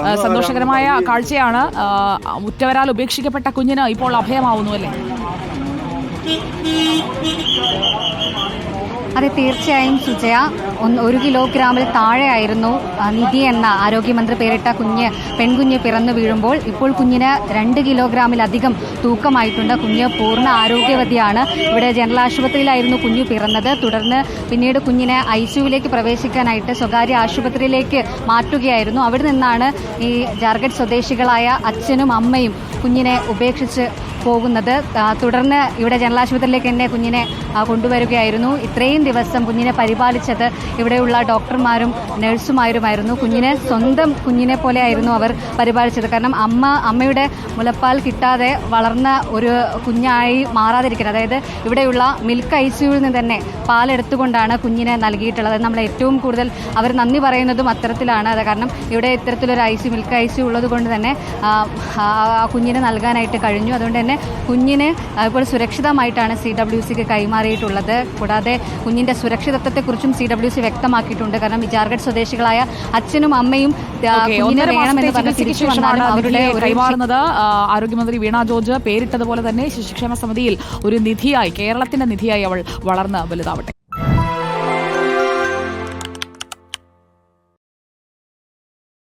ആ, സന്തോഷകരമായ കാഴ്ചയാണ് ഉറ്റവരാൽ ഉപേക്ഷിക്കപ്പെട്ട കുഞ്ഞിന് ഇപ്പോൾ അഭയമാവുന്നു അല്ലേ? അതെ തീർച്ചയായും സുജയ. ഒരു കിലോഗ്രാമിൽ താഴെയായിരുന്നു നിധി എന്ന ആരോഗ്യമന്ത്രി പേരിട്ട കുഞ്ഞ് പെൺകുഞ്ഞ് പിറന്നു വീഴുമ്പോൾ ഇപ്പോൾ കുഞ്ഞിന് രണ്ട് കിലോഗ്രാമിലധികം തൂക്കമായിട്ടുണ്ട്. കുഞ്ഞ് പൂർണ ആരോഗ്യവതിയാണ്. ഇവിടെ ജനറൽ ആശുപത്രിയിലായിരുന്നു കുഞ്ഞു പിറന്നത്. തുടർന്ന് പിന്നീട് കുഞ്ഞിനെ ഐ സിയുവിലേക്ക് പ്രവേശിക്കാനായിട്ട് സ്വകാര്യ ആശുപത്രിയിലേക്ക് മാറ്റുകയായിരുന്നു. അവിടെ നിന്നാണ് ഈ ജാർഖണ്ഡ് സ്വദേശികളായ അച്ഛനും അമ്മയും കുഞ്ഞിനെ ഉപേക്ഷിച്ച് പോകുന്നത്. തുടർന്ന് ഇവിടെ ജനറൽ ആശുപത്രിയിലേക്ക് തന്നെ കുഞ്ഞിനെ കൊണ്ടുവരികയായിരുന്നു. ഇത്രയും ദിവസം കുഞ്ഞിനെ പരിപാലിച്ചത് ഇവിടെയുള്ള ഡോക്ടർമാരും നഴ്സുമാരുമായിരുന്നു. കുഞ്ഞിനെ സ്വന്തം കുഞ്ഞിനെ പോലെ ആയിരുന്നു അവർ പരിപാലിച്ചത്. കാരണം അമ്മ അമ്മയുടെ മുലപ്പാൽ കിട്ടാതെ വളർന്ന ഒരു കുഞ്ഞായി മാറാതിരിക്കുന്നത് അതായത് ഇവിടെയുള്ള മിൽക്ക് ഐ സിയുവിൽ നിന്ന് തന്നെ പാലെടുത്തുകൊണ്ടാണ് കുഞ്ഞിനെ നൽകിയിട്ടുള്ളത്. നമ്മൾ ഏറ്റവും കൂടുതൽ അവർ നന്ദി പറയുന്നതും അത്തരത്തിലാണ്. അത് കാരണം ഇവിടെ ഇത്തരത്തിലൊരു I C milk I C ഉള്ളത് കൊണ്ട് തന്നെ കുഞ്ഞിനെ കുഞ്ഞിന് നൽകാനായിട്ട് കഴിഞ്ഞു. അതുകൊണ്ട് തന്നെ കുഞ്ഞിന് ഇപ്പോൾ സുരക്ഷിതമായിട്ടാണ് സി ഡബ്ല്യു സിക്ക് കൈമാറിയിട്ടുള്ളത്. കൂടാതെ കുഞ്ഞിന്റെ സുരക്ഷിതത്വത്തെക്കുറിച്ചും സി ഡബ്ല്യു സി വ്യക്തമാക്കിയിട്ടുണ്ട്. കാരണം ഈ ജാർഖണ്ഡ് സ്വദേശികളായ അച്ഛനും അമ്മയും കുഞ്ഞിനെ വേണമെന്ന് പറഞ്ഞ് തിരിച്ചു വന്നാലും അവരുടെ കൈമാറുന്നത്. ആരോഗ്യമന്ത്രി വീണ ജോർജ് പേരിട്ടതുപോലെ തന്നെ ശിശുക്ഷേമ സമിതിയിൽ ഒരു നിധിയായി കേരളത്തിന്റെ നിധിയായി അവൾ വളർന്ന് വലുതാവട്ടെ.